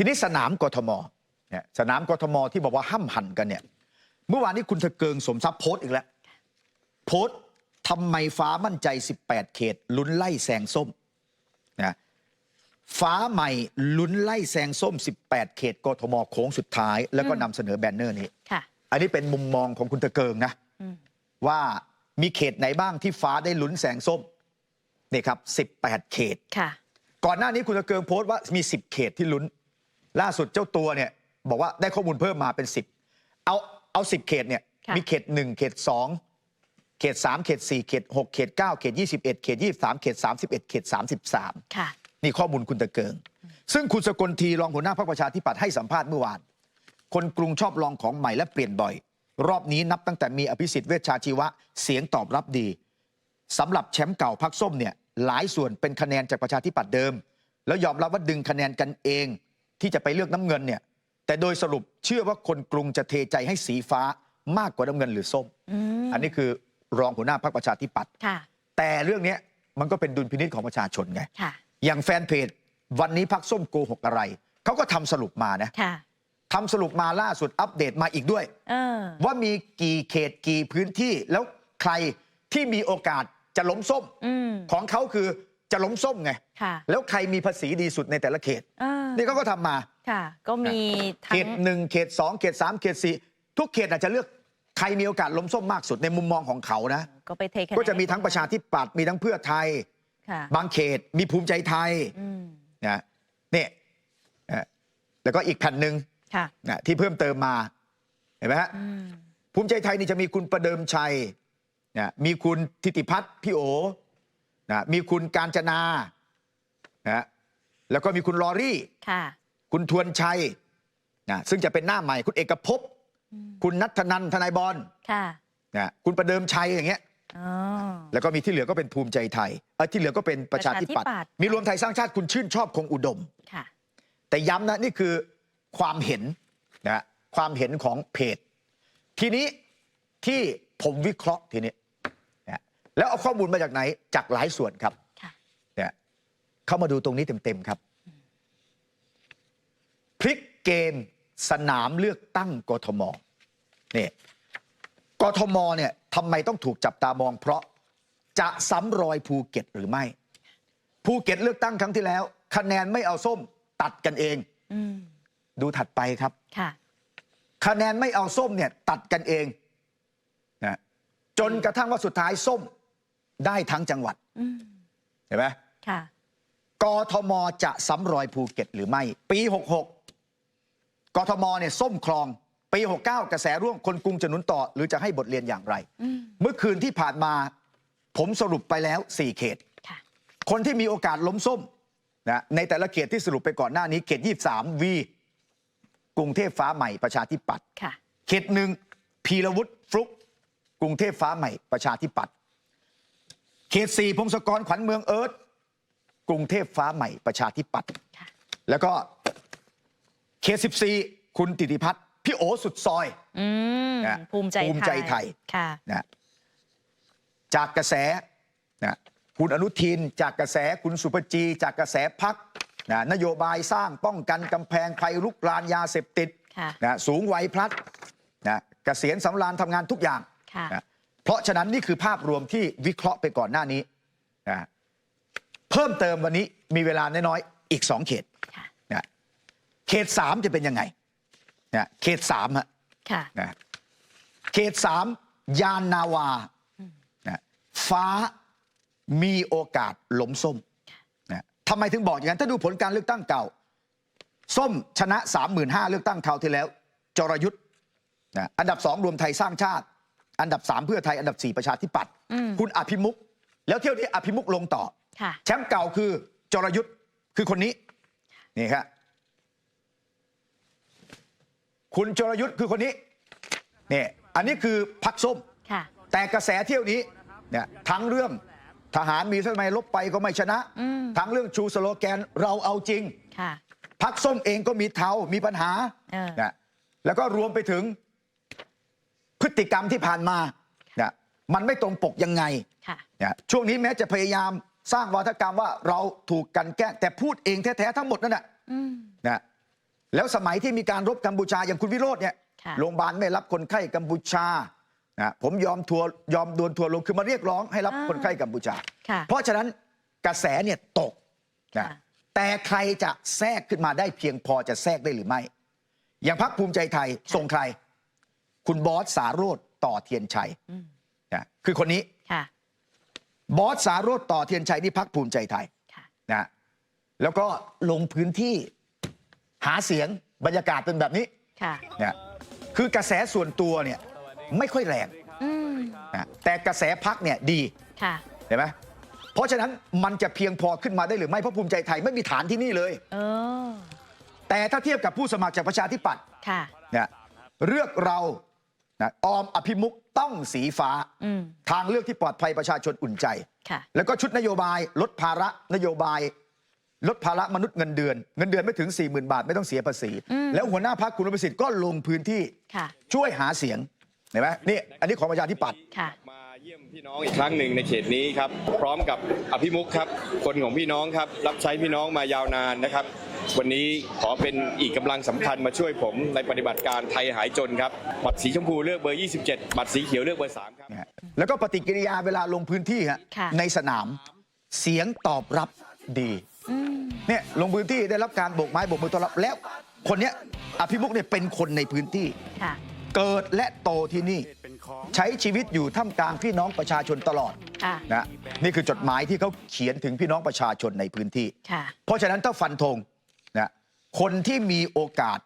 ทีนี้สนามกทมเนี่ยสนามกทมที่บอกว่าห้ามหันกันเนี่ย เมื่อวานนี้คุณทะเกิงสมทรัพย์โพสต์อีกแล้ว โพสต์ทำไมฟ้ามั่นใจ 18 เขต ลุ้นไล่แซงส้มนะฟ้าใหม่ลุ้นไล่แซงส้ม 18 เขตกทมโค้งสุดท้าย แล้วก็นำเสนอแบนเนอร์นี้ค่ะ อันนี้เป็นมุมมองของคุณตะเกิงนะอืม ว่ามีเขตไหนบ้างที่ฟ้าได้ลุ้นแสงส้มนี่ครับ 18 เขต ค่ะ ก่อนหน้านี้คุณตะเกิงโพสต์ว่ามี 10 เขตที่ลุ้น ล่าสุดเจ้าตัวเนี่ยบอกว่าได้ข้อมูลเพิ่มมาเป็น 10 เอาเอา10เขตเนี่ยค่ะ มีเขต 1 เขต 2 เขต 3 เขต 4 เขต 6 เขต 9 เขต 21 เขต 23 เขต 31 เขต 33 ค่ะ นี่ข้อมูลคุณตะเกิง ซึ่งคุณสกลทีรองหัวหน้าพรรคประชาธิปัตย์ให้สัมภาษณ์เมื่อวาน คนกรุงชอบลองของใหม่และเปลี่ยนบ่อย รอบนี้นับตั้งแต่มีอภิสิทธิ์เวชชาชีวะเสียงตอบรับดีสำหรับแชมป์เก่าพักส้มเนี่ยหลายส่วนเป็นคะแนนจากประชาธิปัตย์เดิม แล้วยอมรับว่าดึงคะแนนกันเอง ที่จะไปเลือกน้ำเงินเนี่ยแต่โดยสรุปเชื่อว่าคนกรุงจะเทใจให้สีฟ้ามากกว่าน้ำเงินหรือส้มอืมอันนี้คือรองหัวหน้าพรรคประชาธิปัตย์ค่ะแต่เรื่องเนี้ยมันก็เป็นดุลพินิจของประชาชนไงค่ะอย่างแฟนเพจวันนี้พักส้มโกหกอะไร เขาก็ทำสรุปมานะค่ะทำสรุปมาล่าสุดอัปเดตมาอีกด้วยเออว่ามีกี่เขตกี่พื้นที่แล้วใครที่มีโอกาสจะล้มส้มอืมของเขาคือ จะล้มส้มไง ค่ะ แล้วใครมีภาษีดีสุดในแต่ละเขตเออนี่เขาก็ทำมา ค่ะ ก็มีทั้เขงตหนึ่งเขตสองเขตสามเขตสี่ทุกเขตอาจจะเลือกใครมีโอกาสล้มส้มมากสุดในมุมมองของเขานะ ก็ไปเทคะแนนก็จะมีทั้งประชาธิปัตย์มีทั้งเพื่อไทย ค่ะบางเขตมีภูมิใจไทยอืมนะเนี่ยเอ่อแล้วก็อีกแผ่นหนึ่งค่ะนะที่เพิ่มเติมมาเห็นไหมฮะ อืมภูมิใจไทยนี่จะมีคุณประเดิมชัยนะมีคุณทิติพัฒน์พี่โอ นะมีคุณการจนานะแล้วก็มีคุณลอรี่ค่ะคุณทวนชัยนะซึ่งจะเป็นหน้าใหม่ คุณเอกภพอืมคุณนัทธนันทนายบอลค่ะนะคุณประเดิมชัยอย่างเงี้ยอ๋อแล้วก็มีที่เหลือก็เป็นภูมิใจไทยเออที่เหลือก็เป็นประชาธิปัตย์ประชาธิปัตย์มีรวมไทยสร้างชาติคุณชื่นชอบคงอุดมค่ะแต่ย้ำนะนี่คือความเห็นนะความเห็นของเพจ ทีนี้ที่ผมวิเคราะห์ทีนี้นะ แล้วเอาข้อมูลมาจากไหน จากหลายส่วนครับค่ะเนี่ยเข้ามาดูตรงนี้เต็มๆครับพลิกเกมสนามเลือกตั้งกทมเนี่ยกทมเนี่ยทำไมต้องถูกจับตามอง เพราะจะซ้ำรอยภูเก็ตหรือไม่ ภูเก็ตเลือกตั้งครั้งที่แล้ว คะแนนไม่เอาส้มตัดกันเองอืมดูถัดไปครับค่ะคะแนนไม่เอาส้มเนี่ย ตัดกันเองนะจนกระทั่งว่าสุดท้ายส้ม ได้ทั้งจังหวัดอืมเห็นไหมค่ะกทมจะซ้ำรอยภูเก็ตหรือไม่ ปี 66 กทมเนี่ยส้มคลอง ปี 69 กระแสร่วมคนกรุงจะหนุนต่อ หรือจะให้บทเรียนอย่างไรอืมเมื่อคืนที่ผ่านมา ผมสรุปไปแล้ว 4 เขตค่ะคนที่มีโอกาสล้มส้มนะในแต่ละเขตที่สรุปไปก่อนหน้านี้เขต 23 วี กรุงเทพฟ้าใหม่ประชาธิปัตย์ค่ะเขตหนึ่งพีรวุฒิฟลุกกรุงเทพฟ้าใหม่ประชาธิปัตย์ เขตสี่พงศกรขวัญเมืองเอิร์ธกรุงเทพฟ้าใหม่ประชาธิปัตย์ค่ะแล้วก็เขตสิบสี่คุณติติพัฒน์พี่โอสุดซอยอืมนะภูมิใจภูมิใจไทยค่ะนะจากกระแสนะคุณอนุทิน จากกระแสคุณสุปจี จากกระแสพักนะนโยบายสร้างป้องกันกำแพงภัยลุกรานยาเสพติดค่ะนะสูงวัยพลัดนะเกษียณสำราญทำงานทุกอย่างค่ะนะ เพราะฉะนั้นนี่คือภาพรวมที่วิเคราะห์ไปก่อนหน้านี้นะเพิ่มเติมวันนี้มีเวลาน้อยๆอีกสองเขตค่ะนะเขตสามจะเป็นยังไงนะเขตสามฮะค่ะนะเขตสามยานนาวานะฟ้ามีโอกาสล้มส้มนะทำไมถึงบอกอย่างนั้นถ้าดูผลการเลือกตั้งเก่า ส้มชนะ 35,000เลือกตั้งคราวที่แล้ว จรยุทธ์นะอันดับสองรวมไทยสร้างชาติ อันดับสามเพื่อไทยอันดับสี่ประชาธิปัตย์อืมคุณอภิมุกแล้วเที่ยวนี้อภิมุกลงต่อค่ะแชมป์เก่าคือจรยุทธ์คือคนนี้นี่ครับคุณจรยุทธ์คือคนนี้นี่อันนี้คือพักส้มค่ะแต่กระแสเที่ยวนี้เนี่ยทั้งเรื่องทหารมีทำไมลบไปก็ไม่ชนะอืมทั้งเรื่องชูสโลแกนเราเอาจริงค่ะพักส้มเองก็มีเทามีปัญหาเออนะแล้วก็รวมไปถึง พฤติกรรมที่ผ่านมานะมันไม่ตรงปกยังไงค่ะนะช่วงนี้แม้จะพยายามสร้างวัฒกรรมว่าเราถูกกลันแกล้งแต่พูดเองแท้ ๆ ทั้งหมดนั่นแหะอืมนะแล้วสมัยที่มีการรบกัมพูชาอย่างคุณวิโรจน์เนี่ยค่ะโรงพยาบาลไม่รับคนไข้กัมพูชานะผมยอมทัวร์ยอมดวนทัวร์ลงคือมาเรียกร้องให้รับอ่าคนไข้กัมพูชาค่ะเพราะฉะนั้นกระแสเนี่ยตกนะค่ะแต่ใครจะแทรกขึ้นมาได้เพียงพอจะแทรกได้หรือไม่ อย่างพรรคภูมิใจไทยส่งใคร คุณบอสสาโรธต่อเทียนชัยอืมนะคือคนนี้ค่ะบอสสาโรธต่อเทียนชัยที่พรรคภูมิใจไทยค่ะนะแล้วก็ลงพื้นที่หาเสียงบรรยากาศเป็นแบบนี้ค่ะนะคือกระแสส่วนตัวเนี่ยไม่ค่อยแรงอืมนะแต่กระแสพักเนี่ยดีค่ะเห็นไหมเพราะฉะนั้นมันจะเพียงพอขึ้นมาได้หรือไม่เพราะภูมิใจไทยไม่มีฐานที่นี่เลยเออแต่ถ้าเทียบกับผู้สมัครจากประชาธิปัตย์ค่ะเนี่ยเลือกเรา นะออมอภิมุกต้องสีฟ้าอืมทางเลือกที่ปลอดภัยประชาชนอุ่นใจค่ะแล้วก็ชุดนโยบายลดภาระนโยบาย ลดภาระมนุษย์เงินเดือน เงินเดือนไม่ถึง 4 0,000 บาทไม่ต้องเสียภาษีอืมแล้วหัวหน้าพักคุณประสิทธิ์ก็ลงพื้นที่ค่ะช่วยหาเสียงเห็นไหมนี่อันนี้ของประชาธิปัตย์ค่ะมาเยี่ยมพี่น้องอีกครั้งหนึ่งในเขตนี้ครับ พร้อมกับอภิมุขครับ คนของพี่น้องครับ รับใช้พี่น้องมายาวนานนะครับ วันนี้ขอเป็นอีกกำลังสำคัญมาช่วยผมในปฏิบัติการไทยหายจนครับ บัตรสีชมพูเลือกเบอร์ 27 บัตรสีเขียวเลือกเบอร์ 3 ครับนะฮะแล้วก็ปฏิกิริยาเวลาลงพื้นที่ฮะค่ะในสนามเสียงตอบรับดีอืมเนี่ยลงพื้นที่ได้รับการโบกไม้โบกมือต้อนรับแล้วคนเนี้ยอภิมุกเนี่ยเป็นคนในพื้นที่ค่ะเกิดและโตที่นี่ ใช้ชีวิตอยู่ท่ามกลางพี่น้องประชาชนตลอดค่ะนะนี่คือจดหมายที่เขาเขียนถึงพี่น้องประชาชนในพื้นที่ค่ะเพราะฉะนั้นถ้าฟันธงนะ คนที่มีโอกาส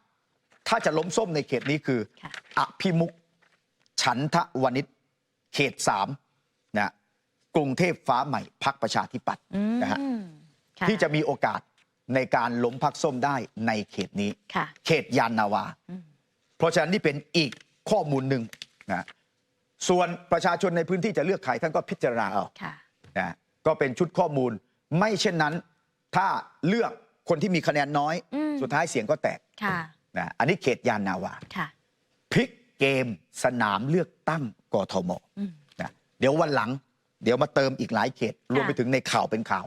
ถ้าจะล้มส้มในเขตนี้คือค่ะอภิมุกฉันทะวณิชเขตสามนะกรุงเทพฟ้าใหม่พักประชาธิปัตย์อืมนะฮะค่ที่จะมีโอกาสในการล้มพักส้มได้ในเขตนี้ค่ะเขตยานนาวาอืมเพราะฉะนั้นนี่เป็นอีกข้อมูลหนึ่งนะส่วนประชาชนในพื้นที่จะเลือกใครท่านก็พิจารณาเอาค่ะนะก็เป็นชุดข้อมูล ไม่เช่นนั้น ถ้าเลือก คนที่มีคะแนนน้อย อืมสุดท้ายเสียงก็แตกค่ะนะอันนี้เขตยานนาวาค่ะ พลิกเกมสนามเลือกตั้งกทมอืม นะเดี๋ยววันหลัง เดี๋ยวมาเติมอีกหลายเขต รวมไปถึงในข่าวเป็นข่าว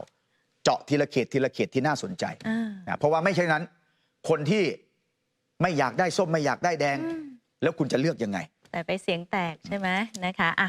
เจาะทีละเขตทีละเขตที่น่าสนใจอ่านะเพราะว่าไม่ใช่นั้น คนที่ไม่อยากได้ส้มไม่อยากได้แดง อืมแล้วคุณจะเลือกยังไง แต่ไปเสียงแตกใช่ไหมนะคะอะ